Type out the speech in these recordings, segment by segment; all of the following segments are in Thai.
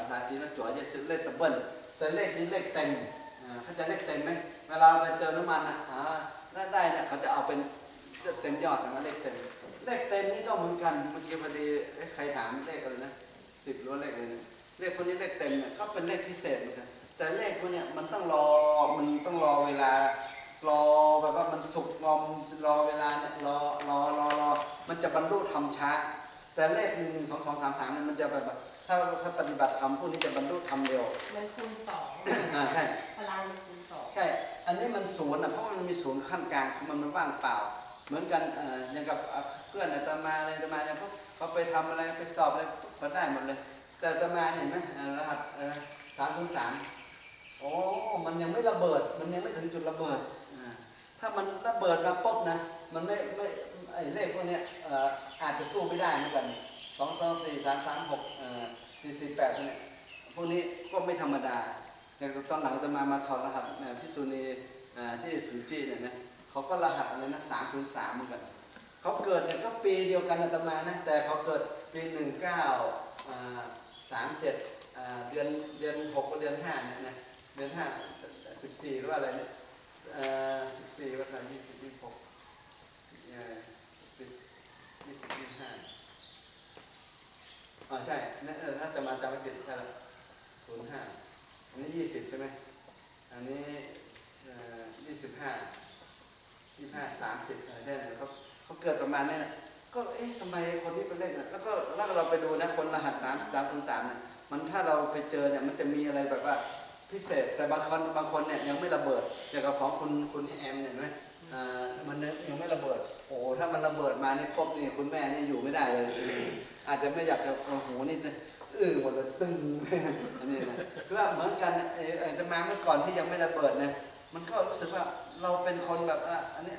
ภาษาจีนแล้วจั่วจะซื้อเลขดับเบิลแต่เลขนี้เลขเต็มเขาจะเลขเต็มไหมเวลาไปเติมน้ำมันนะอ่าได้ได้เนี่ยเขาจะเอาเป็นเต็มยอดนะเลขเต็มเลขเต็มนี่ก็เหมือนกันเมื่อกี้พอดีใครถามเลขอะไรนะสิบหรือว่าเลขอะไรนะเลขพวกนี้เลขเต็มเนี่ยก็เป็นเลขพิเศษเหมือนกันแต่เลขพวกเนี้ยมันต้องรอมันต้องรอเวลารอแบบว่ามันสุกงอมรอเวลาเนี่ยรอรอรอรอมันจะบรรลุธรรมช้า แต่เลขหนึ่งหนึ่งสองสองสามสามเนี่ยมันจะแบบ ถ้าถ้าปฏิบัติธรรมพวกนี้จะบรรลุธรรมเร็วมันคูณสองอ่าใช่พลังมันคูณสองใช่ อันนี้มันศูนย์นะเพราะมันมีศูนย์ขั้นกลางของมันมันว่างเปล่า เหมือนกันเอ่ออย่างกับเอ่อเพื่อนอาตมาอะไรอาตมาเนี่ยพวกเขาไปทำอะไรไปสอบอะไรก็ได้หมดเลย แต่อาตมาเนี่ยเห็นไหมเอ่อรหัสสามศูนย์สามโอ้มันยังไม่ระเบิด มันยังไม่ถึงจุดระเบิดอ่าถ้ามันระเบิดมาปุ๊บนะ มันไม่ไม่ไอ้เลขพวกเนี้ยเอ่ออาจจะสู้ไม่ได้เหมือนกัน สองสองสี่สามสามหกสี่สี่แปดเนี้ยพวกนี้ก็ไม่ธรรมดาอย่างตอนหลังอาตมามาถอดรหัสแม่พิษุณีที่สือจีเนี่ยนะเขาก็รหัสอะไรนะสามศูนย์สามเหมือนกันเขาเกิดเนี่ยก็ปีเดียวกันอาตมานะแต่เขาเกิดปีหนึ่งเก้าสามเจ็ดเดือนเดือนหกกับเดือนห้าเนี่ยนะเดือนห้าสิบสี่หรือว่าอะไรเนี่ยสิบสี่ว่าอะไรยี่สิบยี่สิบหกสิบยี่สิบยี่สิบห้า อ๋อใช่นะเออถ้าจะมาจำไม่ผิดใช่แล้วศูนย์ห้าอันนี้ยี่สิบใช่ไหมอันนี้ยี่สิบห้ายี่ห้าสามสิบใช่ไหมเขาเขาเกิดประมาณนี้นะก็เอ๊ะทำไมคนนี้เป็นเลขนะแล้วก็แล้วเราไปดูนะคนรหัสสามสามคูณสามเนี่ยมันถ้าเราไปเจอเนี่ยมันจะมีอะไรแบบว่าพิเศษแต่บางคนบางคนเนี่ยยังไม่ระเบิดอย่างกับของคุณคุณแอมเนี่ยหนไหมอ่ามันยังไม่ระเบิด โอ้โหถ้า มันระเบิดมานี่ปุ๊บนี่คุณแม่นี่อยู่ไม่ได้เลย อาจจะไม่อยากจะโอ้โหนี่จะอื้อหมดเลยตึงอันนี้นะคือว่าเหมือนกันเออจะมาเมื่อก่อนที่ยังไม่ระเบิดนะมันก็รู้สึกว่าเราเป็นคนแบบอะอันนี้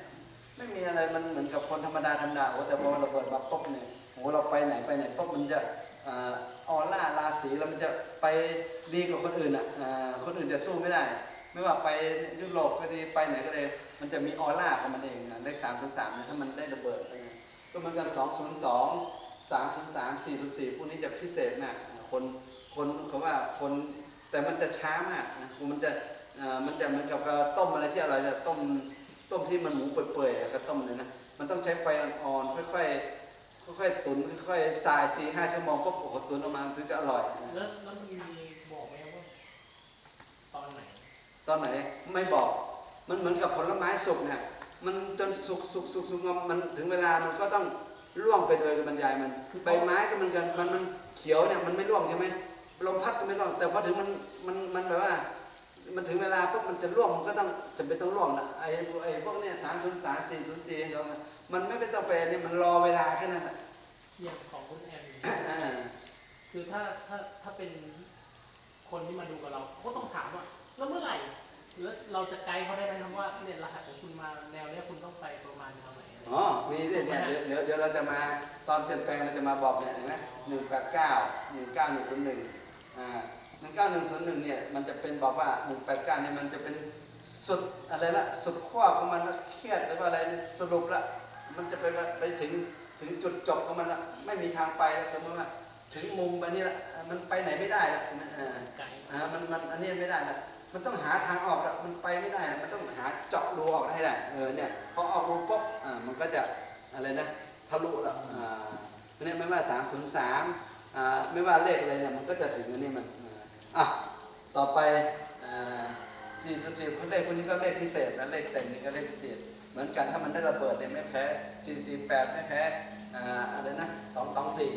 ไม่มีอะไรมันเหมือนกับคนธรรมดาธรรมดาโอ้แต่พอราเปิดมาปุ๊บเนี่ยโอ้เราไปไหนไปไหนปุ๊บมันจะอ่ออร่าราศีแล้วมันจะไปดีกว่าคนอื่นอะคนอื่นจะสู้ไม่ได้ ไม่ว่าไปยุโรปก็ดีไปไหนก็เลย มันจะมีออร่าของมันเองนะเลขสามศูนย์สามเนี่ยถ้ามันได้ระเบิดอะไรเงี้ยก็เหมือนกันสองศูนย์สองสามศูนย์สามสี่ศูนย์สี่พวกนี้จะพิเศษมากคนคนเขาว่าคนแต่มันจะช้ามากนะมันจะอ่ามันจะเหมือนกับกับต้มอะไรที่อร่อยจะต้มต้มที่มันหมูเปื่อยๆอะครับต้มเลยนะมันต้องใช้ไฟอ่อนๆค่อยๆค่อยๆตุ๋นค่อยๆสายสี่ห้าชั่วโมงปุ๊บโอ้โหตุ๋นออกมาถึงจะอร่อยนะแล้วแล้วมีบอกไหมว่าตอนไหน ตอนไหนไม่บอก มันเหมือนกับผลไม้สุกเนี่ยมันจนสุกสุกสุกสุกงอมมันถึงเวลามันก็ต้องร่วงไปโดยบรรยายมันใบไม้ก็เหมันกันมันมันเขียวเนี่ยมันไม่ร่วงใช่ไหมลมพัดก็ไม่ร่วงแต่พอถึงมันมันมันแบบว่า มันถึงเวลาปุ๊บมันจะร่วงมันก็ต้องจำเป็นต้องร่วงนะไอ้พวกไอ้พวกเนี้ยสามศูนย์สามสี่ศูนย์สี่สองมันไม่เป็นต้องไปเนี่ยมันรอเวลาแค่นั้นแหละอย่างของคุณแอมอ่าคือถ้าถ้าถ้าเป็นคนที่มาดูกับเราเขาก็ต้องถามว่าแล้วเมื่อไหร่ แล้วเราจะไกด์เขาได้ไหมครับว่าเนี่ยรหัสของคุณมาแนวเนี้ยคุณต้องไปประมาณแนวไหนอะไรอ๋อมีด้วยเนี่ยเดี๋ยวเดี๋ยวเดี๋ยวเราจะมาตอนเปลี่ยนแปลงเราจะมาบอกเนี่ยเห็นไหมหนึ่งแปดเก้าหนึ่งเก้าหนึ่งศูนย์หนึ่งอ่าหนึ่งเก้าหนึ่งศูนย์หนึ่งเนี่ยมันจะเป็นบอกว่าหนึ่งแปดเก้าเนี่ยมันจะเป็นสุดอะไรละสุดขั้วของมันละเครียดหรือว่าอะไรเนี่ยสรุปละมันจะไปไปถึงถึงจุดจบของมันละไม่มีทางไปแล้วคือว่าถึงมุมไปนี่ละมันไปไหนไม่ได้ละมันอ่าไกด์อ่ามันมันอันนี้ไม่ได้ละ มันต้องหาทางออกละมันไปไม่ได้ละมันต้องหาเจาะรูออกให้ได้เออเนี่ยพอออกรูปุ๊บอ่ามันก็จะอะไรนะทะลุละอ่าเนี่ยไม่ว่าสามศูนย์สามอ่าไม่ว่าเลขอะไรเนี่ยมันก็จะถึงอันนี้มันอ่าอะต่อไปอ่าสี่ศูนย์สี่เลขพวกนี้ก็เลขพิเศษนะเลขเต็มนี่ก็เลขพิเศษ เหมือนกันถ้ามันได้ระเบิดเนี่ยไม่แพ้สี่สี่แปดไม่แพ้อ่าอะไรนะสองสองสี่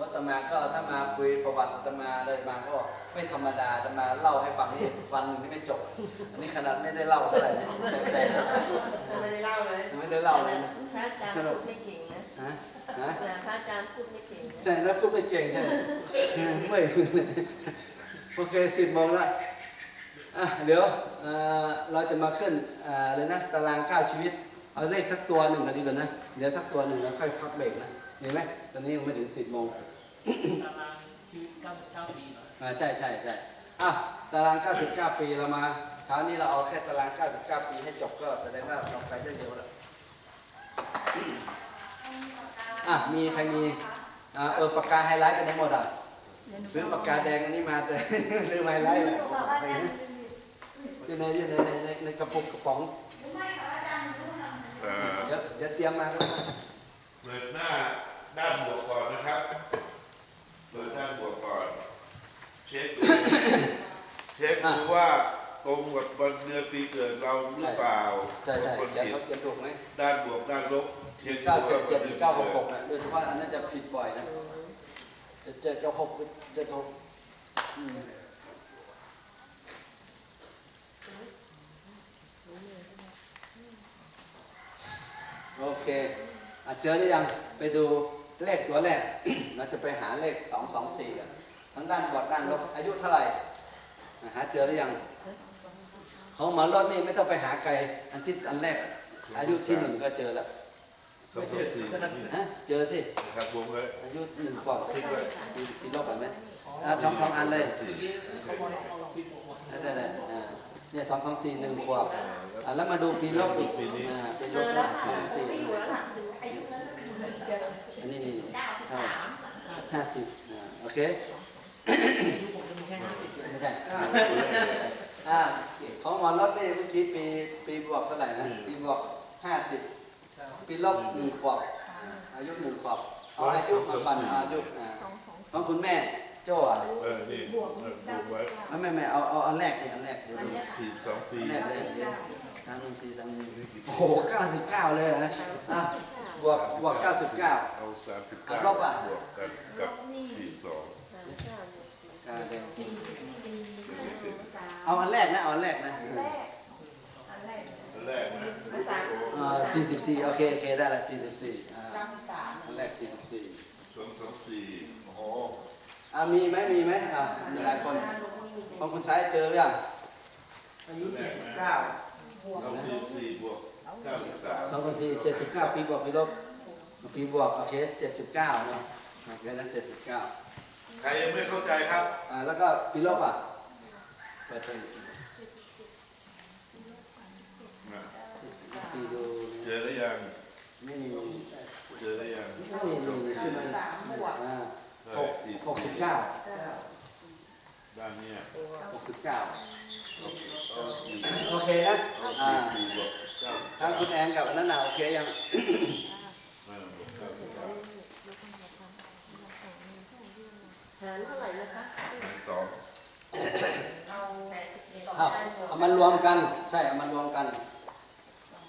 เพราะอาตมาก็ถ้ามาคุยประวัติอาตมาอะไรมาก็ไม่ธรรมดาอาตมาเล่าให้ฟังนี่วันหนึ่งนี่ไม่จบ อันนี้ขนาดไม่ได้เล่าเท่าไหร่เนี่ยแต่แต่ไม่ได้เล่าเลยไม่ได้เล่าเลยนะพระอาจารย์พูดไม่เก่งนะฮะฮะพระอาจารย์พูดไม่เก่งนะใช่แล้วพูดไม่เก่งใช่เออเมื่อยมือโอเคสิบโมงแล้วอะเดี๋ยวเอ่อเราจะมาขึ้นอ่าเลยนะตารางเก้าชีวิต เอาเลขสักตัวหนึ่งกันดีกว่านะเดี๋ยวสักตัวหนึ่งแล้วค่อยพักเบรกนะเห็นไหมตอนนี้ยังไม่ถึงสิบโมง ตารางชีวิต99 ปีเหรออ่าใช่ใช่ใช่อะตาราง 99 ปีเรามาเช้านี้เราเอาแค่ตาราง 99 ปีให้จบก็แสดงว่าเราไปได้เร็วแล้วอะมีใครมีอ่าเออปากกาไฮไลท์ไปไหนหมดอะซื้อปากกาแดงอันนี้มาแต่ ลืมไฮไลท์เลยอยู่ในอยู่ในในในในกระปุกกระป๋องเอ่อเดี๋ยวเดี๋ยวเตรียมมาก็ได้ เปิดหน้าด้านบวกก่อนนะครับ เปิดด้านบวกก่อนเช็คดูเช็คดูว่าตรงกับวันเดือนปีเกิดเราหรือเปล่าใช่ใช่คนเขียนผิดเขาเขียนถูกไหมด้านบวกด้านลบเช็คดูเก้าว่าเจ็ดเจ็ดหรือเก้าหกหกวันนะโดยเฉพาะอันนั้นจะผิดบ่อยนะเจ็ดเจ็ดเก้าหกเจ็ดหกอืมโอเคอะเจอหรือยังไปดู เลขตัวแรก เราจะไปหาเลขสองสองสี่กันทั้งด้านบวกด้านลบอายุเท่าไหร่อะหาเจอหรือยัง ของหมอรถนี่ไม่ต้องไปหาไกล อันที่อันแรก อายุที่หนึ่งก็เจอแล้วสองสองสี่ฮะเจอสินะครับวงไว้อายุหนึ่งขวบทิ้งไว้ปีปีลบไปไหมอ่าสองสองอันเลยเมื่อกี้เขาบอกเราลองพิมพ์บอกว่านั่นแหละอ่าเนี่ยสองสองสี่หนึ่งขวบอ่าแล้วมาดูปีลบอีกอ่าปีลเจอบแล้วสค่ะองสี่ไม่ อยู่แล้วล่ะอายุนั้นเจออันนี้นี่เก้าสิบเท่าไหร่สามห้าสิบอ่าโอเคอายุผมจะมีแค่ห้าสิบไม่ใช่อ่าของหมอรถนี่เมื่อกี้ปีปีบวกเท่าไหร่นะปีบวกห้าสิบปีลบหนึ่งขวบอายุหนึ่งขวบเอาอายุมาก่อนเอาอายุอ่าของคุณแม่ โจ้อะเออนี่เออบวกไว้ไม่ไม่ไม่เอาเอาอันแรกนี่อันแรกเดี๋ยวดูสี่สองปีอันแรกเลยเดี๋ยวสามหนึ่งสี่สามหนึ่งโอ้โหเก้าสิบเก้าเลยเหรออะบวกบวกเก้าสิบเก้าเอาสามสิบอะเก้าลบอะบวกกันกับสี่สองอ่าเดี๋ยวไม่เสร็จเอาอันแรกนะเอาอันแรกนะอันแรกนะสามอ่าสี่สิบสี่โอเคโอเคได้ละสี่สิบสี่อ่าเก้าสิบสามอันแรกสี่สิบสี่สองสองสี่โอ้โห อ่ามีไหมมีไหมอ่ามีหลายคนของคุณสายเจอหรือยังอายุยี่สิบเก้าเอาสี่สี่บวกเก้าสิบสามสองพันสี่เจ็ดสิบเก้าปีบวกปีลบปีบวกโอเคเจ็ดสิบเก้าเนาะโอเคนั้นเจ็ดสิบเก้าใครยังไม่เข้าใจครับอ่าแล้วก็ปีลบอะเปิดเป็นอะสี่ดูเจอแล้วยังไม่มีเจอแล้วยังไม่มีมีมีขึ้นมาสามบวกอ่าเท่า หไหร่กสี่หกสิบเก้าด้านเนี้ยหกสิบเก้าเอาสี่โอเคนะเอาอ่าสี่สี่บวกเก้าทางคุณแอนกับอันนั้นน่ะโอเคยังเออบวกเก้าสิบเก้าหารเท่าไหร่นะคะหารสองเอาแปดสิบเอ็ดเอาเอามารวมกัน ใช่เอามารวมกัน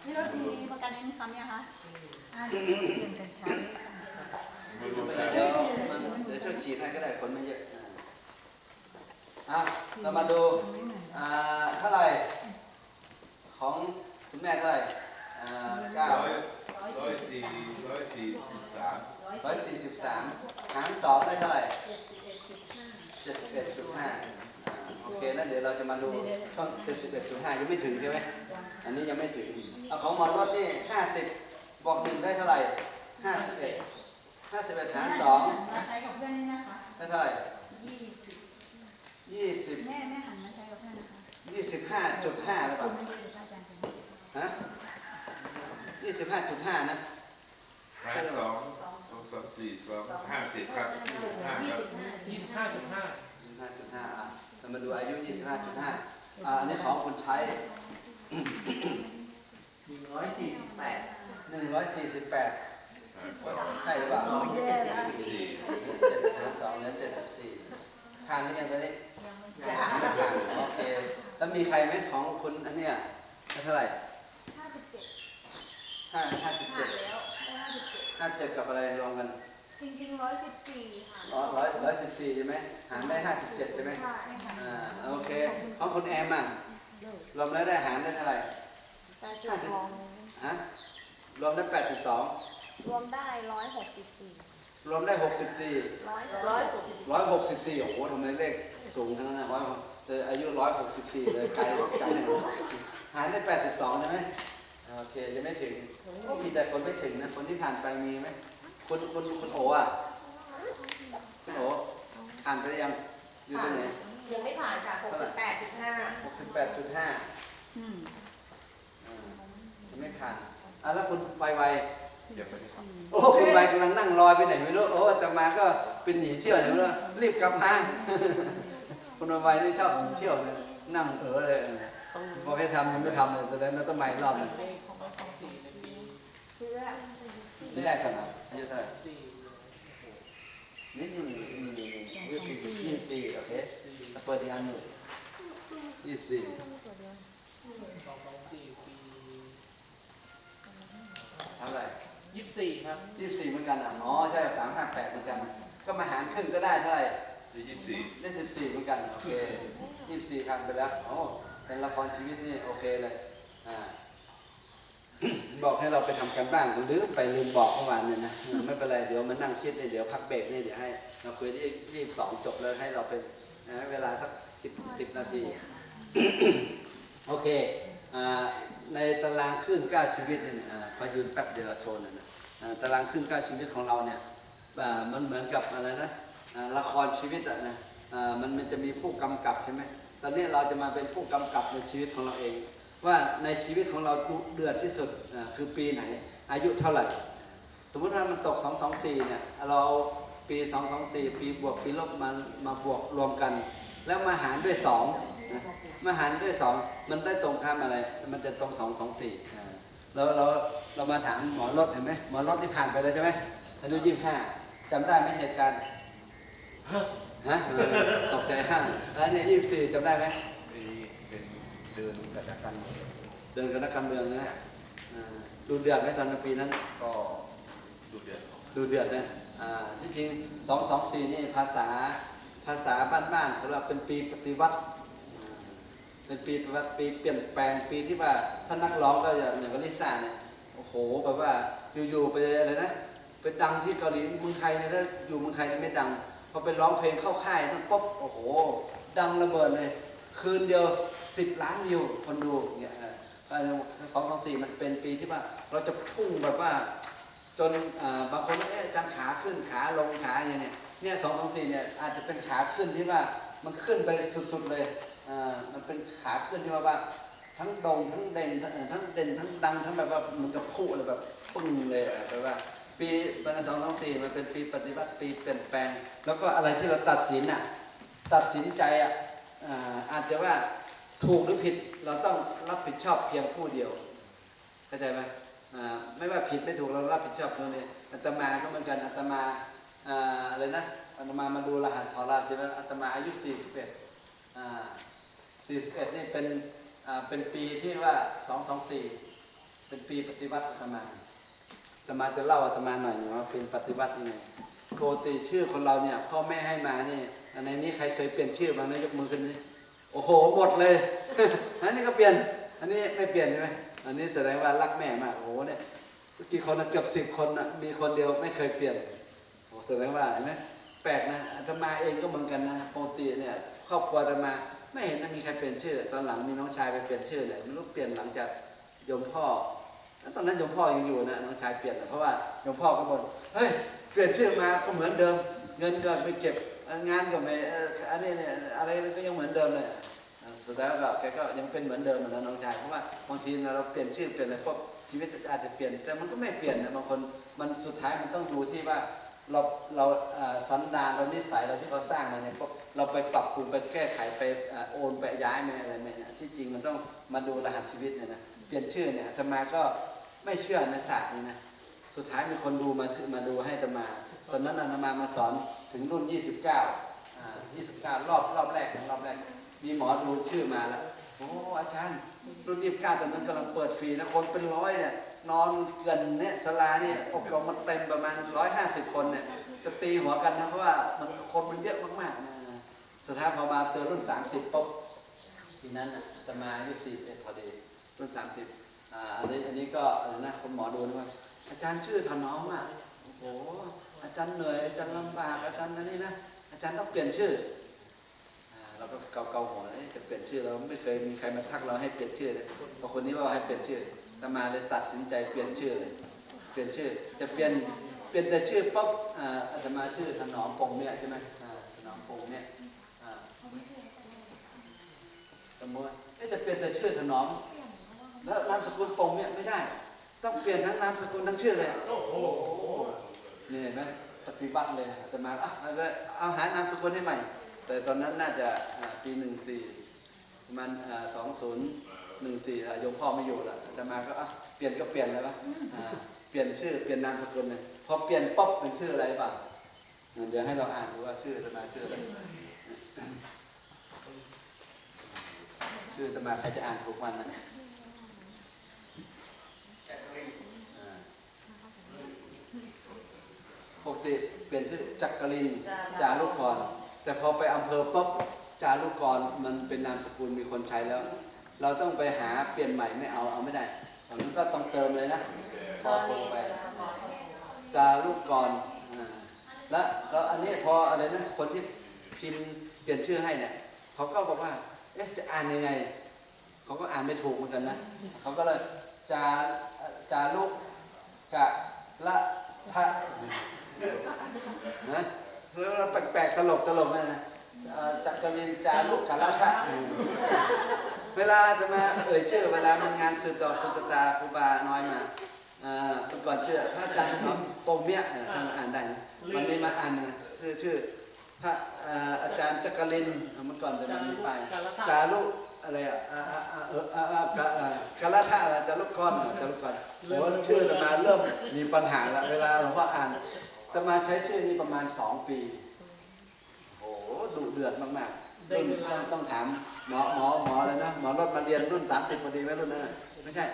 นี่เรามีประกันยังคำยังคะอ่าเปลี่ยนกันใช้ไม่รวม เดี๋ยวมันเดี๋ยวช่วยขีดให้ก็ได้คนไม่เยอะอ่าอะเรามาดูอ่าเท่าไหร่ของคุณแม่เท่าไหร่อ่าเก้าร้อยสี่ร้อยสี่สิบสามร้อยสี่สิบสามหารสองได้เท่าไหร่เจ็ดสิบเอ็ดจุดห้าโอเคแล้วเดี๋ยวเราจะมาดูช่องเจ็ดสิบเอ็ดจุดห้ายังไม่ถึงใช่ไหมอันนี้ยังไม่ถึงเอาของหมอรถนี่ห้าสิบบอกหนึ่งได้เท่าไหร่ห้าสิบเอ็ด ห้าสิบเอ็ดหารสองมาใช้กับเพื่อนนี่นะคะได้เท่าไหร่ยี่สิบยี่สิบแม่แม่หันมาใช้กับเพื่อนนะคะยี่สิบห้าจุดห้าหรือเปคุล่าณไม่ได้เป็นอาจารย์เป็นฮะยี่สิบห้าจุดห้านะหารสองสองสองสี่สองห้าสิบครับห้าครับยี่สิบห้าจุดห้ายี่สิบห้าจุดห้าอะเรามาดูอายุยี่สิบห้าจุดห้าอ่าอันนี้ของคุณใช้หนึ่งร้อยสี่สิบแปดหนึ่งร้อยสี่สิบแปดหารสอง ใช่หรือเปล่าสี่เจ็ดหารสองแล้วเจ็ดสิบสี่ผ่านหรือยังตัวนี้ไม่ผ่านโอเค แล้วมีใครไหมของคุณอันเนี้ยเท่าไหร่ห้าสิบเจ็ดห้าห้าสิบผ่าเจ็นดแล้วได้ห้าสิบเจ็ดห้าเจ็ดกับอะไรรวมกันจริงๆร้อยสิบสี่ค่ะร้อยร้อยร้อยสิบสี่ใช่ไหมหารได้ห้าสิบเจ็ดใช่ไหมใช่ค่ะอ่าโอเคของคุณแอมอะรวมแล้วได้หารได้เท่าไหร่แปดสิบสองฮะรวมได้แปดสิบสอง รวมได้ร้อยหกสิบสี่รวมได้หกสิบสี่ร้อยร้อยหกสิบร้อยหกสิบสี่โอ้โหทำไมเลขสูงขนาดนั้นร้อยแต่อายุร้อยหกสิบสี่เลยไกลไกลหารได้แปดสิบสองใช่ไหมโอเคยังไม่ถึงก็มีแต่คนไม่ถึงนะ คนที่ผ่านไปมีไหมคุณคุณคุณโออะ คุณโอผ่านไปหรือยัง อยู่ที่ไหน ยังไม่ผ่านค่ะหกสิบแปดจุดห้าหกสิบแปดจุดห้าอืมยังไม่ผ่านอะแล้วคุณไวไวยังไม่ได้ท โอ้คุณใบกำลังนั่งรอยไปไหนไม่รู้โอ้แต่มาก็เป็นหนีเที่ยวไหนไม่รู้รีบกลับมาคุณใบนี่ชอบเที่ยวนั่งเออเลยบอกให้ทำยังไม่ทำเลยแสดงว่าต้องใหม่รอบหนึ่งเลขของสองสี่ในปีเพื่อไม่ได้ขนาดอายุเท่าไหร่สี่นี่นี่นี่นี่นี่ยี่สิบสี่ยี่สิบสี่โอเคเปิดอีกอันหนึ่งยี่สิบสี่สองสองสี่ปีเท่าไหร่ ยี่สิบสี่ครับยี่สิบสี่เหมือนกันอะ อ๋อใช่สามห้าแปดเหมือนกัน ก็มาหารครึ่งก็ได้เท่าไหร่ำได้ยี่สิบสี่ได้สิบสี่เหมือนกัน โอเคยี่สิบสี่พันไปแล้วโอ้เป็นละครชีวิตนี่โอเคเลย อ่า บอกให้เราไปทำกันบ้านกันลืมไปลืมบอกเมื่อวานเนี่ยนะเออไม่เป็นไร เดี๋ยวมานั่งคิดเนี่ยเดี๋ยวพักเบรกเนี่ยเดี๋ยวให้ เราคุยที่ยี่สิบสองจบแล้วให้เราเป็นนะเวลาสักสิบสิบนาที โอเค อ่า ในตารางขึ้นก้าชีวิตเนี่ยพยืนแป๊บเดียวโชว์หน่ยนะอ่าตารางขึ้นก้าชีวิตของเราเนี่ยมันเหมือนกับอะไรนะละครชีวิตอะนะมันมันจะมีผู้กำกับใช่ไหมตอนนี้เราจะมาเป็นผู้กำกับในชีวิตของเราเอง ว่าในชีวิตของเราดุเดือดที่สุดคือปีไหน อายุเท่าไหร่ สมมติว่ามันตก 2 2 4เนี่ยเราเอาปี 2 2 4 ปีบวกปีลบมามาบวกรวมกัน แล้วมาหารด้วย 2 นะมาหารด้วย2มันได้ตรงข้ามอะไร มันจะตรง2 2 4อ่าเราเราเรามาถามหมอรถเห็นไหมหมอรถที่ผ่านไปแล้วใช่ไหมอายุ25จำได้ไหมเหตุการณ์ฮะเออตกใจห้างแล้วเนี่ย24จำได้ไหมเป็นเดินกระกันเดินกับนักการเมืองนะอ่าดูเดือดไหมตอนปีนั้น ก็ดูเดือนดูเดือดนะอ่าที่จริงสองสองสี่นี่ภาษาภาษาบ้านๆสำหรับเป็นปีปฏิวัติอ่า เป็นปีปฏิวัติปีเปลี่ยนแปลงปีที่ว่าถ้านักร้องก็อย่างอย่างวลิซ่าเนี่ยโอ้โหแบบว่าอยู่ๆไปอะไรนะไปดังที่เกาหลีเมืองไทยเนี่ยถ้าอยู่เมืองไทยนี่ไม่ดังพอไปร้องเพลงเข้าค่ายนั่นปุ๊บโอ้โห ดังระเบิดเลย คืนเดียวสิบล้านวิวคนดูเงี้ยสองสองสี่มันเป็นปีที่ว่า เราจะพุ่งแบบว่า จนบางคนเอ๊ะอาจารย์ขาขึ้นขาลงขาอย่างเนี้ยเนี่ยสองสองสี่เนี่ยอาจจะเป็นขาขึ้นที่ว่ามันขึ้นไปสุดๆเลย มันเป็นขาขึ้นที่ว่าว่า ทั้งโดงทั้งเด่นทั้งเด่นทั้งดังทั้งแบบว่าเหมันกับพุ่เลยแบบปึ้งเลยอะแบบว่า ปีปีสองสองสี่มันเป็นปีปฏิวัติปีเปลี่ยนแปลง แล้วก็อะไรที่เราตัดสินอะตัดสินใจอะอาจจะว่าถูกหรือผิดเราต้องรับผิดชอบเพียงผู้เดียวเข้าใจไหมอ่าไม่ว่าผิดไม่ถูกเรารับผิดชอบเพียงนี้อาตมาก็เหมือนกันอาตมาอ่าอะไรนะอาตมามาดูรหัสทอราชใช่ไหมอาตมาอายุ 41อ่า 41 นี่เป็นเป็นปีที่ว่า 224 เป็นปีปฏิวัติอาตมาอาตมาจะเล่าอาตมาหน่อยว่าเป็นปฏิวัติยังไงปกติชื่อคนเราเนี่ยพ่อแม่ให้มานี่ในนี้ใครเคยเปลี่ยนชื่อบ้างนะยกมือขึ้นนี่โอ้โหหมดเลยอันนี้ก็เปลี่ยน อันนี้ไม่เปลี่ยนใช่ไหมอันนี้แสดงว่ารักแม่มากโอ้โหเนี่ยกี่คนนะเกือบสิบคนนะมีคนเดียวไม่เคยเปลี่ยนโอ้แสดงว่าเห็นไหมแปลกนะอาตมาเองก็เหมือนกันนะปกติเนี่ยครอบครัวอาตมา ไม่เห็นจะมีใครเปลี่ยนชื่อ ตอนหลังมีน้องชายไปเปลี่ยนชื่อเลยไม่รู้เปลี่ยนหลังจากโยมพ่อแล้วตอนนั้นโยมพ่อยังอยู่นะน้องชายเปลี่ยนนะเพราะว่าโยมพ่อก็บ่นเฮ้ยเปลี่ยนชื่อมาก็เหมือนเดิม เงินก็ไม่เก็บงานก็ไม่อันนี้เนี่ยอะไรก็ยังเหมือนเดิมเลยสุดแล้วก็แกก็ยังเป็นเหมือนเดิมเหมือนน้องชายเพราะว่าบางทีเราเปลี่ยนชื่อเปลี่ยนอะไรพวกชีวิตอาจจะเปลี่ยนแต่มันก็ไม่เปลี่ยนนะบางคนมันสุดท้ายมันต้องดูที่ว่า เราเราสันดานเรานิสัยเราที่เขาสร้างมาเนี่ยเราไปปรับปรุงไปแก้ไขไปโอนไปย้ายไปอะไรไหมเนี่ยที่จริงมันต้องมาดูรหัสชีวิตเนี่ยนะเปลี่ยนชื่อเนี่ยอาตมาก็ไม่เชื่อในศาสตร์นี้นะสุดท้ายมีคนดูมามาดูให้อาตมา ตอนนั้นอาตมามาสอนถึงรุ่น 29อ่า29 รอบรอบแรกรอบแรกมีหมอดูชื่อมาแล้วโอ้อาจารย์รุ่นยี่สิบเก้าตอนนั้นกำลังเปิดฟรีนะคนเป็นร้อยเนี่ย นอนเกินเนี่ยสลาเนี่ยอบรมมันเต็มประมาณร้อยห้าสิบคนเนี่ยจะตีหัวกันนะเพราะว่ามันคนมันเยอะมากๆนะสุดท้ายพอมาเจอรุ่นสามสิบปุ๊บปีนั้นน่ะตมาอายุสี่เอ็ดพอดีรุ่นสามสิบอ่าอันนี้อันนี้ก็อนะคุณหมอดูนะว่าอาจารย์ชื่อถนอมอะโอ้โหอาจารย์เหนื่อยอาจารย์ลำบากอาจารย์นั่นนี่นะอาจารย์ต้องเปลี่ยนชื่ออ่าเราก็เกาเกาหัวจะเปลี่ยนชื่อเราไม่เคยมีใครมาทักเราให้เปลี่ยนชื่อเลยพอคนนี้ว่าให้เปลี่ยนชื่อ ตมาเลยตัดสินใจเปลี่ยนชื่อเลยเปลี่ยนชื่อ จะเปลี่ยนเปลี่ยนแต่ชื่อปุ๊บอาอาตมาชื่อถนอมปงเนี่ยใช่ไหมถนอมปงเนี่ยอ่าสมมติว่าเอ๊ะจะเปลี่ยนแต่ชื่อถนอมแล้วนามสกุลปงเนี่ยไม่ได้ ต้องเปลี่ยนทั้งนามสกุลทั้งชื่อเลยโอ้โหนี่เห็นไหมปฏิบัติเลยแต่มาอะเอาหานามสกุลให้ใหม่ แต่ตอนนั้นน่าจะปีหนึ่งสี่มันสองศูนย์ หนึ่งสี่โยมพ่อไม่อยู่ละแต่มาก็อะเปลี่ยนก็เปลี่ยนเลยปะอ่าเปลี่ยนชื่อเปลี่ยนนามสกุลเลยพอเปลี่ยนป๊อปเป็นชื่ออะไรบ้างเดี๋ยวให้เราอ่านดูว่าชื่อจะมาชื่ออะไรชื่อจะมาใครจะอ่านถูกมันนะอ่าปกติเปลี่ยนชื่อจักรินจารุกร แต่พอไปอำเภอปุ๊บจารุกรมันเป็นนามสกุลมีคนใช้แล้ว เราต้องไปหาเปลี่ยนใหม่ไม่เอาเอาไม่ได้ผมก็ต้องเติมเลยนะพอโทรไปจารุกรอ่าแล้วแล้วอันนี้พออะไรนะคนที่พิมพ์เปลี่ยนชื่อให้เนี่ยเขาก็บอกว่าเอ๊ะจะอ่านยังไงเขาก็อ่านไม่ถูกเหมือนกันนะเขาก็เลยจาจารุกะละทะนะแล้วเราแปลกๆตลกตลกเลยนะเอ่อจักรินจารุกาลทะ เวลาจะมาเอ่ยชื่อเวลามันงานสืบดอกสุตตาครูบาน้อยมาเอ่อเมื่อก่อนชื่อพระอาจารย์ถนอมปงเมียเออท่านอ่านได้นะวันนี้มาอ่านนะชื่อชื่อพระเอ่ออาจารย์จักรินเมื่อก่อนเป็นมันมีไปายจารุอะไรอะอ่าอ่าอ่าเอออ่าอ่ากะอ่ากาลทะอะไรจารุกรเหรอจารุกรโอ้ชื่อจะมาเริ่มมีปัญหาแล้วเวลาหลวงพ่ออ่านแต่มาใช้ชื่อนี้ประมาณสองปีโอ้โหดุเดือดมากๆได้ รุ่นเวต้ลาองต้องถามหมอหมอหมอเลยนะหมอรถมาเรียนรุ่นสามสิบพอดีไหมรุ่นนั้นน่ะไม่ใช่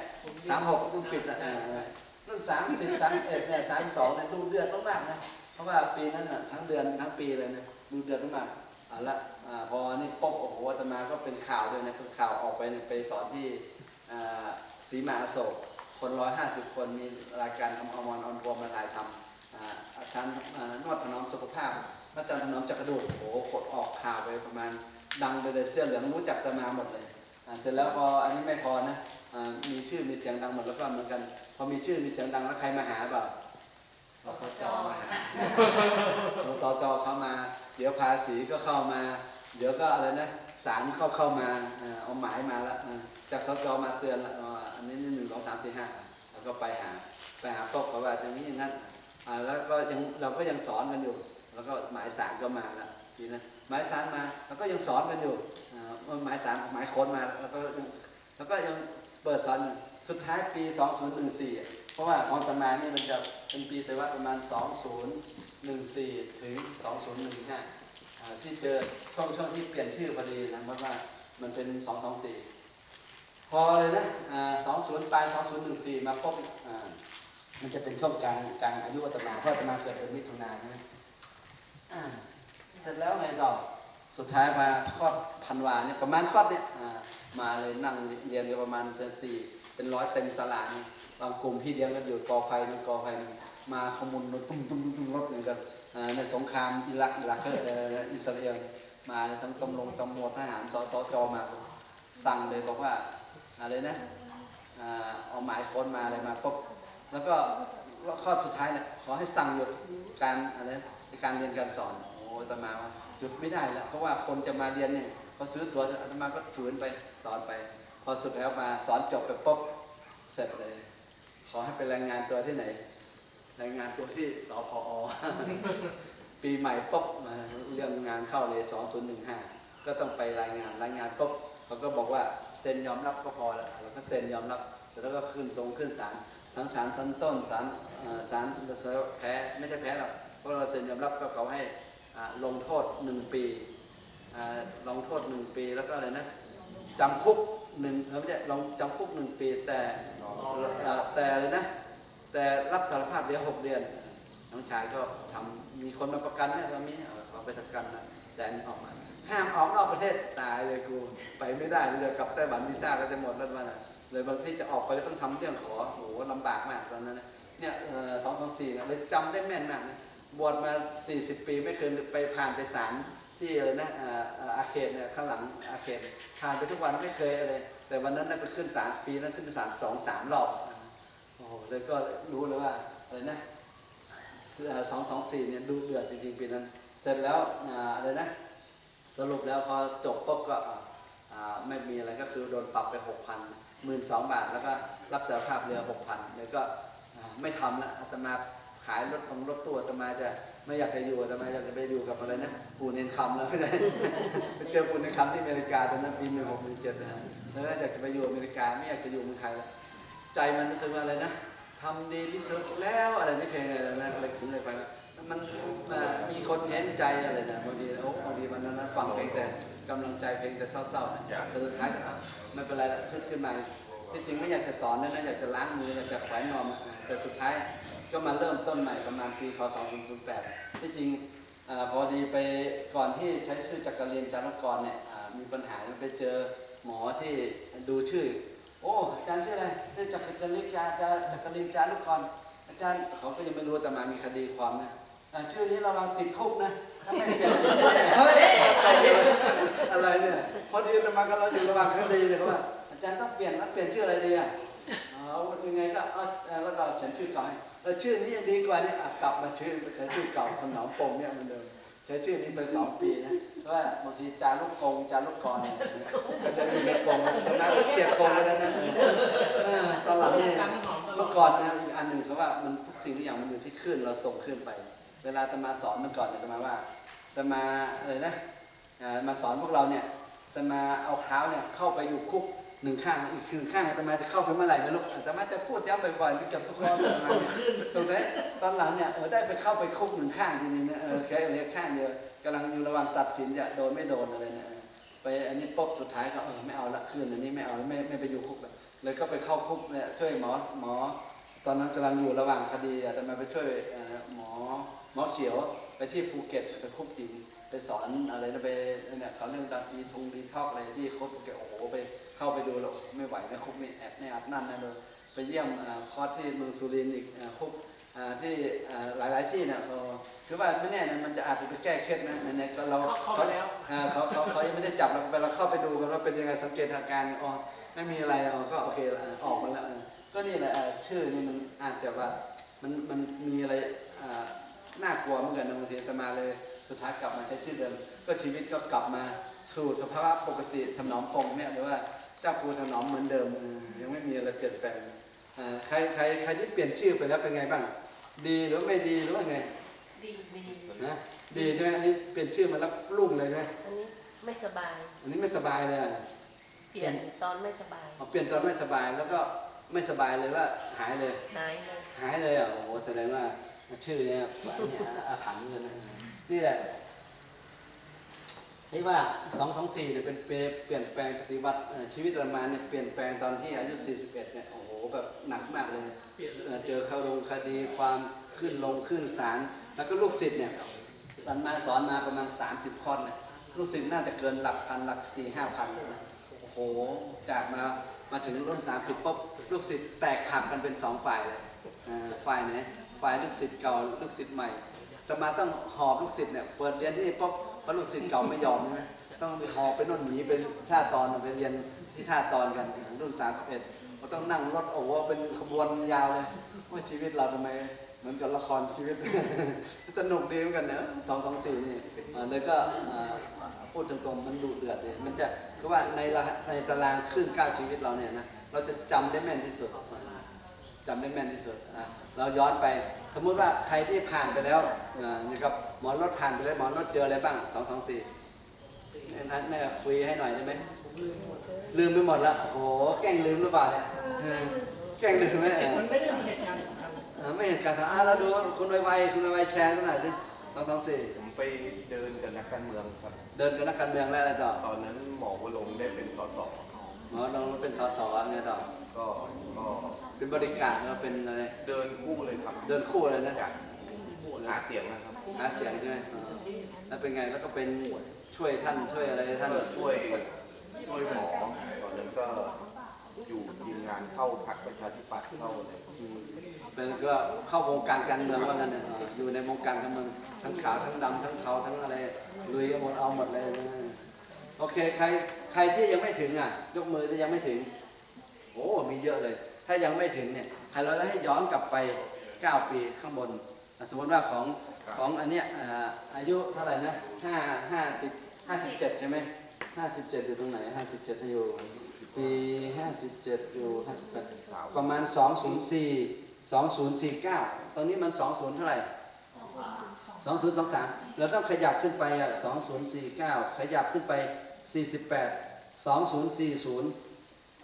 สามหกรุ่นปิดอะเออรุ่นสามสิบสามเอ็ดเนี่ยสามสองเนี่ยดุเดือดมากๆนะเพราะว่าปีนั้นน่ะทั้งเดือนทั้งปีเลยนะดุเดือดมากๆอ่าละอ่าพอนี่ป๊บโอ้โหอาตมาก็เป็นข่าวด้วยนะเป็นข่าวออกไปเนี่ยไปสอนที่อ่าศรีมาอโศกคนร้อยห้าสิบคนมีรายการทำอมรออนทัวร์มาถ่ายทำอ่าอาจารย์อ่านวดถนอมสุขภาพ อาจารย์ถนอมจักรดูดโอ้โหกดออกข่าวไปประมาณดังไปเลยเสื้อเหลืองรู้จักจะมาหมดเลยอ่าเสร็จแล้วพออันนี้ไม่พอนะอ่ามีชื่อมีเสียงดังหมดแล้วก็เหมือนกัน พอมีชื่อมีเสียงดังแล้วใครมาหาเปล่าสสจมาหาสสจเข้ามา เดี๋ยวภาษีก็เข้ามา เดี๋ยวก็อะไรนะศาลเข้าเข้ามาอ่าเอาหมายมาแล้วอ่าจากสสจมาเตือนแล้วอ่าอันนี้หนึ่งสองสามสี่ห้าแล้วก็ไปหาไปหาพวกเขาว่าอย่างนี้อย่างนั้นอ่าแล้วก็ยังเราก็ยังสอนกันอยู่ แล้วก็หมายสารก็มาแล้วทีนั้นหมายสารมาแล้วก็ยังสอนกันอยู่หมายสารหมายค้นมาแล้วก็แล้วก็ยังเปิดสอนสุดท้ายปี 2014อะเพราะว่าของตมานี่มันจะเป็นปีไตรวัดประมาณ 2014 ถึง 2015อ่าที่เจอช่วงช่วงที่เปลี่ยนชื่อพอดีนะเพราะว่ามันเป็น 224 พอเลยนะอ่า20ปลาย2014 มาพบอ่ามันจะเป็นช่วงกลางกลางอายุอาตมาเพราะอาตมาเกิดเดือนมิถุนาใช่ไหม เสร็จแล้วไงต่อ สุดท้ายมาคลอดพันวาเนี่ยประมาณคลอดเนี่ยอ่ามาเลยนั่งเรียนกันประมาณเซนสี่เป็นร้อยเต็มสลานี่บางกลุ่มพี่เลี้ยงกันอยู่กอไผ่นึงกอไผ่นึงมาขมุนรถตุ้มตุ้มตุ้มตุ้มรถเหมือนกันอ่าในสงครามอิรักอิรักเอ่ออิสราเอลมาทั้งตำรวจตำรวจทหารสสจมา สั่งเลยบอกว่าอะไรนะอ่าเอาหมายค้นมาอะไรมาปุ๊บแล้วก็ข้อสุดท้ายเนี่ยขอให้สั่งหยุดการอะไรใน การเรียนการสอน โอ้อตมาว่าหยุดไม่ได้แล้วเพราะว่าคนจะมาเรียนเนี่ยพอซื้อตั๋วอาตมาก็ฝืนไปสอนไป พอสุดแล้วมาสอนจบไปปุ๊บเสร็จเลย ขอให้ไปรายงานตัวที่ไหน รายงานตัวที่สพอปีใหม่ปุ๊บเรื่องงานเข้าเลย 2015 ก็ต้องไปรายงานรายงานปุ๊บเขาก็บอกว่าเซ็นยอมรับก็พอแล้วเราก็เซ็นยอมรับแล้วก็ขึ้นทรงขึ้นศาลทั้งศาลชั้นต้นศาลศาลแพ้ไม่ใช่แพ้หรอก ราะเราเซ็นยอมรับก็เขาให้ลงโทษหนึ่งปีลงโทษหนึ่งปีแล้วก็อะไรนะจำคุกหนึ่งไม่ใช่ลงจำคุกหนึ่งปีแต่แต่อะไรนะ แต่รับสารภาพเดี๋ยวหกเดือน น้องชายก็ทำมีคนมาประกันเนี่ยตอนนี้เออเขาไปประกันนะแสนออกมาห้ามออกนอกประเทศตายเลยกูไปไม่ได้เลยกลับไต้หวันวีซ่าก็จะหมดแล้วมันะเลยบางทีจะออกไปก็ต้องทำเรื่องขอโอ้โหลำบากมากตอนนั้นเนี่ยสองสองสี่นะเลยจำได้แม่นมากนะ บวชมา 40 ปีไม่เคยไปผ่านไปศาลที่อะไรนะอาเขตเนี่ยข้างหลังอาเขตผ่านไปทุกวันไม่เคยอะไรแต่วันนั้นน่ะไปขึ้นศาลปีนั้นขึ้นศาลสองสามรอบโอ้โหเลยก็รู้เลยว่าอะไรนะสองสองสี่เนี่ยดูเดือดจริงๆปีนั้น เสร็จแล้วอะไรนะสรุปแล้วพอจบปุ๊บก็ไม่มีอะไรก็คือโดนปรับไปหกพันหมื่นสองบาทแล้วก็รับสารภาพเรือหกพันแล้วก็ไม่ทำละอาตมา ขายรถของรถตู้อาตมาจะไม่อยากจะอยู่อาตมาอยากจะไปอยู่กับอะไรนะปู่เนนคำแล้วไม่ใช่ไปเจอปู่เนนคำที่อเมริกาตอนนั้นปีหนึ่งหกหนึ่งเจ็ดนะฮะแล้วก็อยากจะไปอยู่อเมริกาไม่อยากจะอยู่เมืองไทยแล้วใจมันรู้สึกว่าอะไรนะทำดีที่สุดแล้วอะไรนี่เพลงอะไรนะอะไรขึ้นเลยไปมันอ่ามีคนเห็นใจอะไรนะบางทีโอ้บางทีวันนั้นฟังเพลงแต่กำลังใจเพลงแต่เศร้าๆนะแต่สุดท้ายก็อะไม่เป็นไรละขึ้นขึ้นมาที่จริงไม่อยากจะสอนนะนะอยากจะล้างมืออยากจะแขวนนอมอะแต่สุดท้าย ก็มาเริ่มต้นใหม่ประมาณปีคศ2008ที่จริงอพอดีไปก่อนที่ใช้ชื่อจักรีนจารุกรเนี่ยมีปัญหาไปเจอหมอที่ดูชื่อ โอ้อาจารย์ชื่ออะไรชื่อจักรจริกาจะจักรินจารุกร อาจารย์เขาก็ยังไม่รู้แต่มามีคดีความนะชื่อนี้ระวังติดคุกนะถ้าไม่เปลี่ยนติดคุกเนี่ยเฮ้ยอะไรเนี่ยพอดีแต่มากำลังอยู่ระหว่างคดีเลยเขาว่าอาจารย์ต้องเปลี่ยนแล้วเปลี่ยนชื่ออะไรดีอะ เอายังไงก็แล้วก็เขียนชื่อเก่าให้แล้วชื่อนี้ยังดีกว่านี่อะกลับมาชื่อใช้ชื่อเก่าถนอมปงเนี่ยมือนเดิมใช้ชื่อนี้ไปสองปีนะเพราะว่าบางทีจารุกกงจารุกกรเนี่ยก็จะอยู่ในกงแต่มาก็เฉียดกงไปแล้วนะตอนหลังเนี่ยรหอมตลอเมื่อก่อนนะอีกอันหนึ่งเขาว่ามันทุกสิ่งทุกอย่างมันอยู่ที่คลื่นเราส่งคลื่นไป เวลาจะมาสอนเมื่อก่อนเนี่ยจะมาว่าจะมาอะไรนะมาสอนพวกเราเนี่ยจะมาเอาเท้าเนี่ยเข้าไปอยู่คุก หนึ่งข้างอีกหนึ่งข้างอาตมาจะเข้าไปเมื่อไหร่นะลูกอาตมาจะพูดย้ำบ่อยๆไปเกับทุกคนแต่ส่งขึ้นตรงนี้ตอนหลังเนี่ยเออได้ไปเข้าไปคุกหนึ่งข้างทีนี้นะเออแค่เหลือข้างเดียวกำลังอยู่ระหว่างตัดสินจะโดนไม่โดนอะไรเนี่ยเออไปอันนี้ปุ๊บสุดท้ายก็เออไม่เอาละคืนอันนี้ไม่เอาไม่ไม่ไปอยู่คุกละเลยก็ไปเข้าคุกเนี่ยช่วยหมอหมอ ตอนนั้นกำลังอยู่ระหว่างคดีอาจจะมาไปช่วยเอ่อหมอหมอเขียวไปที่ภูเก็ตไปคุกจริง ไปสอนอะไรนะไปเนี่ยเขาเรื่องดังดีทงดีท็อกอะไรที่โค้ชภูเก็ตโอ้โหไปเข้าไปดูแล้วไม่ไหวนะคุกนี่แอดแน่อัดนั่นนะเลยไปเยี่ยมเอ่อคอร์สที่เมืองสุรินทร์อีกเอ่อคุกอ่าที่อ่าหลาย ๆ ที่เนี่ยเออคือว่าไม่แน่นะมันจะอาจจะไปแก้เคล็ดนะในๆก็เราเข้าเข้าไปแล้วอ่าเขาเขาเขายังไม่ได้จับเราไปเราเข้าไปดูกันว่าเป็นยังไงสังเกตอาการอ๋อไม่มีอะไรอ๋อก็โอเคละอ่าออกมาแล้วอ่าก็นี่แหละอ่าชื่อนี่มันอาจจะว่ามันมันมีอะไรอ่าน่ากลัวเหมือนกันนะบางทีแต่มาเลย สุดท้ายกลับมาใช้ชื่อเดิม ก็ชีวิตก็กลับมาสู่สภาวะปกติถนอมปงเนี่ยหรือว่าเจ้าครูถนอมเหมือนเดิมอืมยังไม่มีอะไรเปลี่ยนแปลงอ่าใครใครใครที่เปลี่ยนชื่อไปแล้วเป็นไงบ้าง ดีหรือไม่ดีหรือว่าไง ดีดีนะดีใช่ไหมอันนี้เปลี่ยนชื่อมาแล้วรุ่งเลยไหมอันนี้ไม่สบาย อันนี้ไม่สบายเลยอะเปลี่ยนตอนไม่สบายเอาเปลี่ยนตอนไม่สบายแล้วก็ไม่สบายเลยว่าหายเลย หายเลยหายเลยอะโอ้โหแสดงว่าชื่อเนี่ยอันเนี้ยอาถรรพ์เลยนะ นี่แหละที่ว่าสองสองสี่เนี่ยเป็นเปเปลี่ยนแปลงปฏิวัติชีวิตเรามาเนี่ยเปลี่ยนแปลงตอนที่อายุ 41เนี่ยโอ้โหแบบหนักมากเลยเปลี่ยนเลยเอ่อเจอคารงคดีความขึ้นลงขึ้นศาลแล้วก็ลูกศิษย์เนี่ยตอนมาสอนมาประมาณ 30คนเนี่ยลูกศิษย์น่าจะเกินหลักพันหลักสี่ห้าพันเลยนะโอ้โหจากมามาถึงรุ่นสามสิบปุ๊บลูกศิษย์แตกหักกันเป็นสองฝ่ายเลยอ่าฝ่ายไหนฝ่ายลูกศิษย์เก่าลูกศิษย์ใหม่ แต่มาต้องหอบลูกศิษย์เนี่ยเปิดเรียนที่นี่ปุ๊บพระลูกศิษย์เก่าไม่ยอมใช่ไหมต้องหอบไปน่นหนีเป็นท่าตอนไปเรียนที่ท่าตอนกันรุ่น31เอ็ดเราต้องนั่งรถโอ้โหเป็นขบวนยาวเลยว่าชีวิตเราทำไมเหมือนกับละครชีวิตสนุกดีเหมือนกันนะสองสองสี่นี่เลยก็อ่าพูดตรงๆมันดุเดือดเลยมันจะคือว่าในในตารางขึ้นก้าวชีวิตเราเนี่ยนะเราจะจำได้แม่นที่สุดจำได้แม่นที่สุดเราย้อนไป สมมุติว่าใครที่ผ่านไปแล้วอ่านะครับหมอรถผ่านไปแล้วหมอรถเจออะไรบ้างสองสองสี่นั้นแม่คุยให้หน่อยได้ไหมผมลืมหมดลืมไปหมดละโอ้โหแกล้งลืมหรือเปล่าเนี่ยเออแกล้งลืมไหมเออมันไม่ได้มีเหตุการณ์สำคัญเออไม่เห็นการทำอะเราดูคุณไวๆคุณไวๆแชร์สักหน่อยสิสองสองสี่ผมไปเดินกับนักการเมืองครับ เดินกับนักการเมืองแล้วอะไรต่อ ตอนนั้นหมอวรงค์ได้เป็นสสหมอเราเป็นสสไงต่อ ก็ก็ เป็นบริการก็เป็นอะไรเดินคู่เลยครับเดินคู่เลยนะจากหาเสียงนะครับหาเสียงใช่ไหมเออแล้วเป็นไงแล้วก็เป็นช่วยท่านช่วยอะไรท่าน ก็ช่วยช่วยหมอตอนนั้นก็อยู่ทีมงานเข้าพักประชาธิปัตย์เข้าอะไรอืมเป็นก็เข้าวงการการเมืองว่างั้นเนี่ยเอออยู่ในวงการการเมืองทั้งขาวทั้งดำทั้งเทาทั้งอะไรลุยกันหมดเอาหมดเลยนะโอเคใครใครที่ยังไม่ถึงอะ ยกมือที่ยังไม่ถึง โอ้ มีเยอะเลย ถ้ายังไม่ถึงเนี่ยให้เราให้ย้อนกลับไป 9 ปีข้างบนอะสมมติว่าของของอันเนี้ยอ่าอายุเท่าไหร่นะ5 50 57ใช่ไหม57อยู่ตรงไหน57ถ้าอยู่ปีห้าสิบเจ็ดอยู่ห้าสิบแปดประมาณสองศูนย์สี่สองศูนย์สี่เก้าตอนนี้มันสองศูนย์เท่าไหร่สองศูนย์สองสามเราต้องขยับขึ้นไปอะสองศูนย์สี่เก้าขยับขึ้นไปสี่สิบแปดสองศูนย์สี่ศูนย์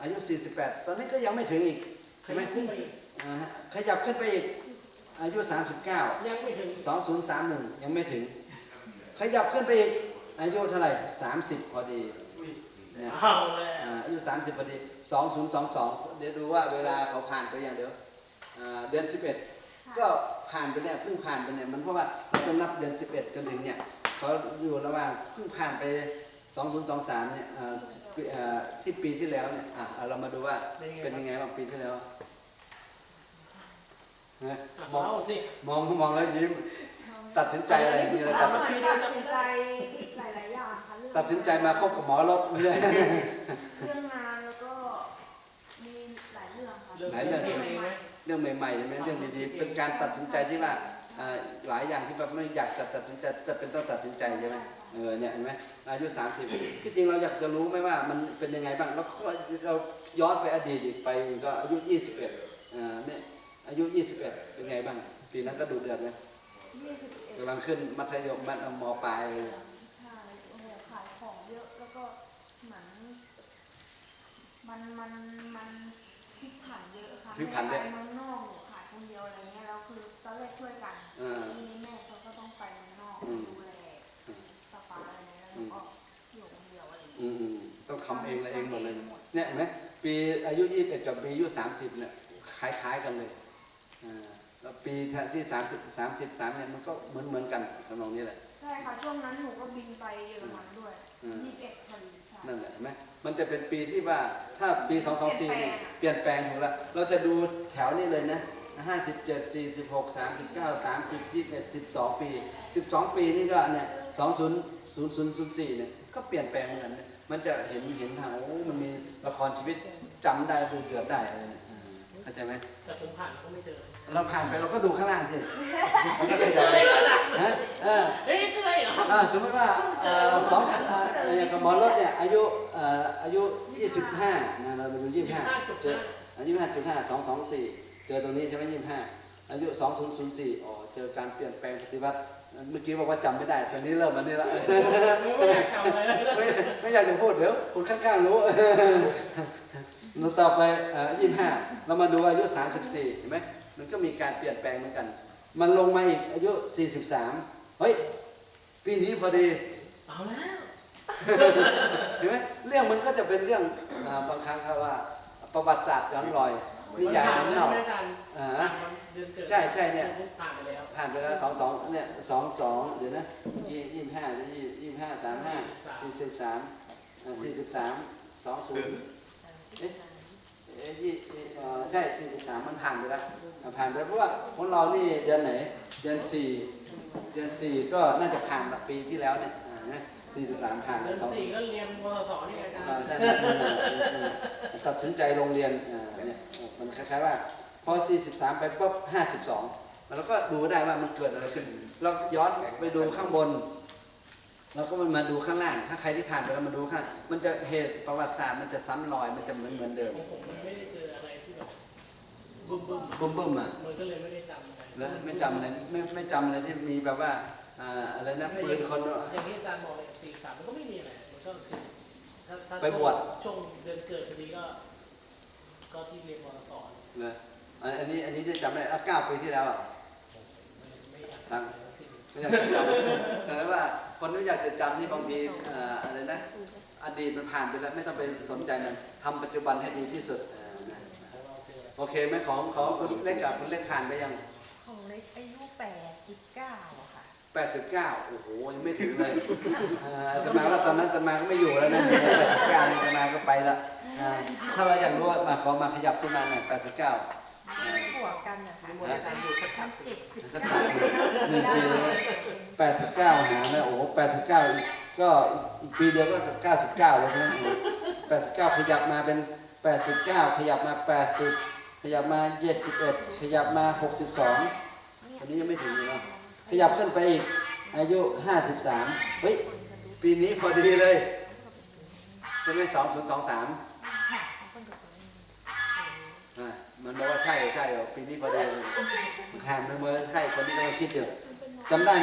อายุสี่สิบแปดตอนนี้ก็ยังไม่ถึงอีก ใครใช่ไหมขึ้นไปอีกอ่าฮะขยับขึ้นไปอีก อายุ 39 ยังไม่ถึง2031 ยังไม่ถึง ขยับขึ้นไปอีก อายุเท่าไหร่ 30 พอดีเนี่ยเอาเลยอ่าอายุ 30 พอดี 2022 เดี๋ยวดูว่าเวลาเขาผ่านไปอย่างเดียวอ่าเดือน 11 ก็ผ่านไปเนี่ยเพิ่งผ่านไปเนี่ยมันเพราะว่าเราต้องนับเดือน 11 จนถึงเนี่ยเขาอยู่ระหว่างเพิ่งผ่านไป 2023เนี่ยอ่าปีอ่าที่ปีที่แล้วเนี่ยอะเอาเรามาดูว่าเป็นยังไงบ้างปีที่แล้วนะมองเอาสิมองมองแล้วยิ้ม ตัดสินใจอะไรมีอะไรตัดตัดสินใจหลาย ๆ อย่างค่ะเรื่องตัดสินใจมาคบกับหมอรถไม่ใช่ เรื่องงานแล้วก็มีหลายเรื่องค่ะ หลายเรื่องเองไหมเรื่องใหม่ๆใช่ไหมเรื่องดีๆ เป็นการตัดสินใจที่ว่าอ่าหลายอย่างที่แบบไม่อยากจะตัดสินใจจะเป็นต้องตัดสินใจใช่ไหม เออเนี่ยเห็นไหมอายุ 30 ที่จริงเราอยากจะรู้ไหมว่ามันเป็นยังไงบ้าง แล้วก็เราย้อนไปอดีตอีกไปก็อายุ 21อ่าเนี่ยอายุ 21 เป็นไงบ้าง ปีนั้นก็ดูเดือดไหม21กำลังขึ้นมัธยมมัธยมมปลายเลยใช่โอ้โหขายของเยอะแล้วก็เหมือนมันมันมันพลิกผันเยอะค่ะพลิกผันเยอะแม่ไปเมืองนอกหนูขายคนเดียวอะไรเงี้ยแล้วคือตอนแรกช่วยกันเออทีนี้แม่เขาก็ต้องไปเมืองนอกอืมดูแลสปา อะไรเงี้ยแล้วก็อยู่คนเดียวอะไรเงี้ยอืมอืมต้องทำเองเลยเองหมดเลย เนี่ยเห็นไหมปีอายุ21กับปีอายุ30เนี่ยคล้ายๆกันเลยอ่าแล้วปีที่30 33เนี่ยมันก็เหมือนเหมือนๆกันทำนองนี้แหละใช่ค่ะช่วงนั้นหนูก็บินไปเยอรมันด้วยอืมยี่สิบเอ็ดพอดีใช่นั่นแหละเห็นไหมมันจะเป็นปีที่ว่าถ้าปี224เนี่ยเปลี่ยนแปลงอยู่แล้วเราจะดูแถวนี้เลยนะ 57 46 39 30 21 12 ปี 12 ปีนี่ก็เนี่ย200004เนี่ยก็เปลี่ยนแปลงเหมือนกันเนี่ยมันจะเห็นเห็นทางโอ้มันมีละครชีวิตจำได้ดูเดือดได้อะไรเนี่ยอ่าเข้าใจไหมแต่ผมผ่านแล้วก็ไม่เจอเราผ่านไปเราก็ดูข้างล่างสิมันก็ขยับไปฮะเออเฮ้ยเจอเหรออ่าสมมติว่าเอ่อสองเอ่ออย่างกับหมอรถเนี่ยอายุเอ่ออายุ 25นะเราไปดู25เจออายุ25.5 224 เจอตรงนี้ใช่ไหม25อายุ 2004อ๋อเจอการเปลี่ยนแปลงปฏิวัติ เมื่อกี้บอกว่าจำไม่ได้ ตอนนี้เริ่มมันนี่ละไม่อยากจำเลยนะไม่ไม่อยากจะพูดเดี๋ยวคนข้างๆรู้เราต่อไปยี่ห้าเรามาดูอายุ 34เห็นไหมมันก็มีการเปลี่ยนแปลงเหมือนกัน มันลงมาอีกอายุ 43 เฮ้ย ปีนี้พอดี เอาแล้วเห็นไหมเรื่องมันก็จะเป็นเรื่องอ่าบางครั้งครับว่าประวัติศาสตร์ย้อนรอย นิยายน้ำเน่าไม่ทันอ่าผ่านวันเดือนเกิดใช่ใช่เนี่ยผ่านไปแล้วผ่านไปแล้วสองสองเนี่ยสองสองเดี๋ยวนะเมื่อกี้ยี่ห้ายี่ยี่ห้าสามห้าสี่สิบสามสี่สิบสามสองศูนย์เอ๊ะยี่เอ่อใช่สี่สิบสามมันผ่านไปแล้วอ่าผ่านไปแล้วเพราะว่าของเรานี่เดือนไหนเดือนสี่เดือนสี่ก็น่าจะผ่านจากปีที่แล้วเนี่ยอ่านะสี่สิบสามผ่านเดืแล้อวนสองสี่ก็เรียนมศนี่ไงอาจารอ่าย์ได้ได้ได้ได้ได้ได้ตัดสินใจโรงเรียนอ่าเนี่ยมันค ล้ายๆว่า พอ 43 ไปปุ๊บ52แล้วก็ดูได้ว่ามันเกิดอะไรขึ้น เราย้อนไปดูข้างบนแล้วก็มันมาดูข้างล่าง ถ้าใครที่ผ่านไปแล้วมาดูข้าง มันจะเหตุประวัติศาสตร์มันจะซ้ำรอย มันจะเหมือนเหมือนเดิมของผมมันไม่ได้เจออะไรที่แบบบึ้มบึ้มบึ้มบึ้มๆอะมันก็เลยไม่ได้จำอะไรแล้วไม่จำอะไรไม่ไม่จำอะไรที่มีแบบว่าอ่าอะไรนะปืนคนอย่างที่อาจารย์บอกเลยสี่สามมันก็ไม่มีอะไรมันก็คือถ้าถ้าไปบวชช่วงเดือนเกิดพอดีก็ ก็ที่เรียนมศเลยอันอันนี้อันนี้จะจำได้อะเก้าปีที่แล้วอะไม่อยากสั่งสิไม่อยากจะจำแต่ว่าคนไม่อยากจะจำนี่บางทีอ่าอะไรนะ อดีตมันผ่านไปแล้วไม่ต้องไปสนใจมันทำปัจจุบันให้ดีที่สุดอ่านะของเราเจอโอเคไหมของของคุณเล็กกับคุณเล็กผ่านไปยัง ของเล็กอายุ89อะค่ะ89โอ้โหยังไม่ถึงเลยอ่าจะมาว่าตอนนั้นจะมาก็ไม่อยู่แล้วนะ89นี่จะมาก็ไปแล้วอ่า ถ้าเราอยากรู้ว่ามาขอมาขยับขึ้นมาหน่อย89บวกกันนะคะนิมนต์อาจารย์ดูสักครั้งเจ็ดสิบสักเก้าครั้งหนึ่งปีเลย89หาแล้วโอ้โห89อีกก็อีกปีเดียวก็99เลยใช่ไหม89ขยับมาเป็น89ขยับมา80ขยับมา71ขยับมา62อันนี้ยังไม่ถึงเลยเนาะขยับขึ้นไปอีก อายุ53เฮ้ยปีนี้พอดีเลยใช่ไหม2023 มันบอกว่าใช่ใช่เหรอปีนี้พอดีแข่งมันเมื่อใช่คนที่กำลังคิดอยู่จำได้ไหม